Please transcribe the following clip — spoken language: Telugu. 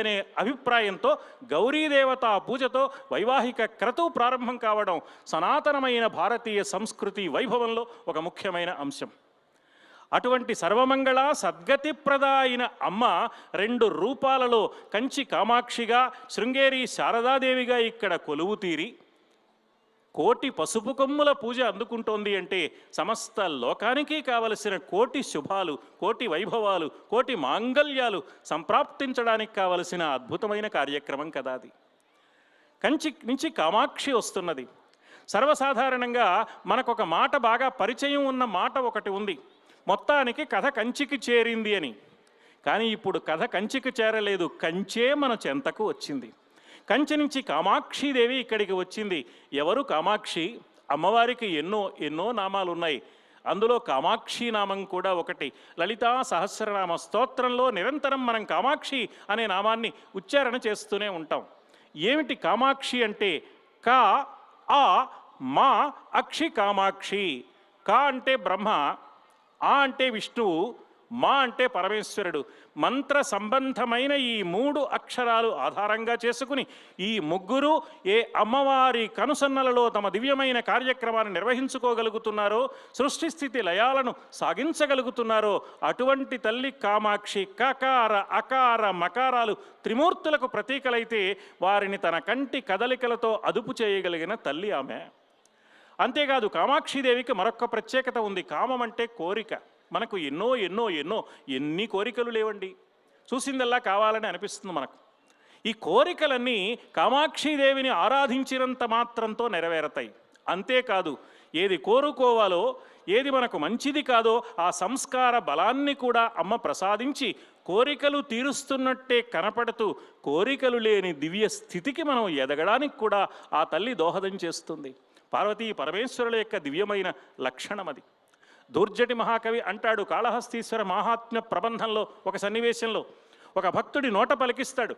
అనే అభిప్రాయంతో గౌరీదేవత పూజతో వైవాహిక క్రతువు ప్రారంభం కావడం సనాతనమైన భారతీయ సంస్కృతి వైభవంలో ఒక ముఖ్యమైన అంశం. అటువంటి సర్వమంగళ సద్గతిప్రద అయిన అమ్మ రెండు రూపాలలో కంచి కామాక్షిగా శృంగేరి శారదాదేవిగా ఇక్కడ కొలువు తీరి కోటి పసుపు కొమ్ముల పూజ అందుకుంటోంది అంటే సమస్త లోకానికి కావలసిన కోటి శుభాలు కోటి వైభవాలు కోటి మాంగల్యాలు సంప్రాప్తించడానికి కావలసిన అద్భుతమైన కార్యక్రమం కదా అది. కంచి నుంచి కామాక్షి వస్తున్నది. సర్వసాధారణంగా మనకొక మాట బాగా పరిచయం ఉన్న మాట ఒకటి ఉంది. మొత్తానికి కథ కంచికి చేరింది అని. కానీ ఇప్పుడు కథ కంచికి చేరలేదు కంచే మన చెంతకు వచ్చింది. కంచి నుంచి కామాక్షిదేవి ఇక్కడికి వచ్చింది. ఎవరు కామాక్షి? అమ్మవారికి ఎన్నో ఎన్నో నామాలు ఉన్నాయి అందులో కామాక్షి నామం కూడా ఒకటి. లలితా సహస్రనామ స్తోత్రంలో నిరంతరం మనం కామాక్షి అనే నామాన్ని ఉచ్చారణ చేస్తూనే ఉంటాం. ఏమిటి కామాక్షి అంటే? కా ఆ మా అక్షి కామాక్షి. కా అంటే బ్రహ్మ ఆ అంటే విష్ణువు మా అంటే పరమేశ్వరుడు. మంత్ర సంబంధమైన ఈ మూడు అక్షరాలు ఆధారంగా చేసుకుని ఈ ముగ్గురు ఏ అమ్మవారి కనుసన్నలలో తమ దివ్యమైన కార్యక్రమాన్ని నిర్వహించుకోగలుగుతున్నారో సృష్టి స్థితి లయాలను సాగించగలుగుతున్నారో అటువంటి తల్లి కామాక్షి కకార అకార మకారాలు త్రిమూర్తులకు ప్రతీకలైతే వారిని తన కంటి కదలికలతో అదుపు చేయగలిగిన తల్లి ఆమె. అంతేకాదు కామాక్షిదేవికి మరొక ప్రత్యేకత ఉంది. కామం అంటే కోరిక. మనకు ఎన్నో ఎన్నో ఎన్నో ఎన్ని కోరికలు లేవండి. చూసిందల్లా కావాలని అనిపిస్తుంది మనకు. ఈ కోరికలన్నీ కామాక్షిదేవిని ఆరాధించినంత మాత్రంతో నెరవేరతాయి. అంతేకాదు ఏది కోరుకోవాలో ఏది మనకు మంచిది కాదో ఆ సంస్కార బలాన్ని కూడా అమ్మ ప్రసాదించి కోరికలు తీరుస్తున్నట్టే కనపడుతూ కోరికలు లేని దివ్య స్థితికి మనం ఎదగడానికి కూడా ఆ తల్లి దోహదం చేస్తుంది. పార్వతీ పరమేశ్వరుల యొక్క దివ్యమైన లక్షణం అది దూర్జటి మహాకవి అంటాడు కాళహస్తీశ్వర మహాత్మ్య ప్రబంధంలో ఒక సన్నివేశంలో. ఒక భక్తుడి నోట పలికిస్తాడు.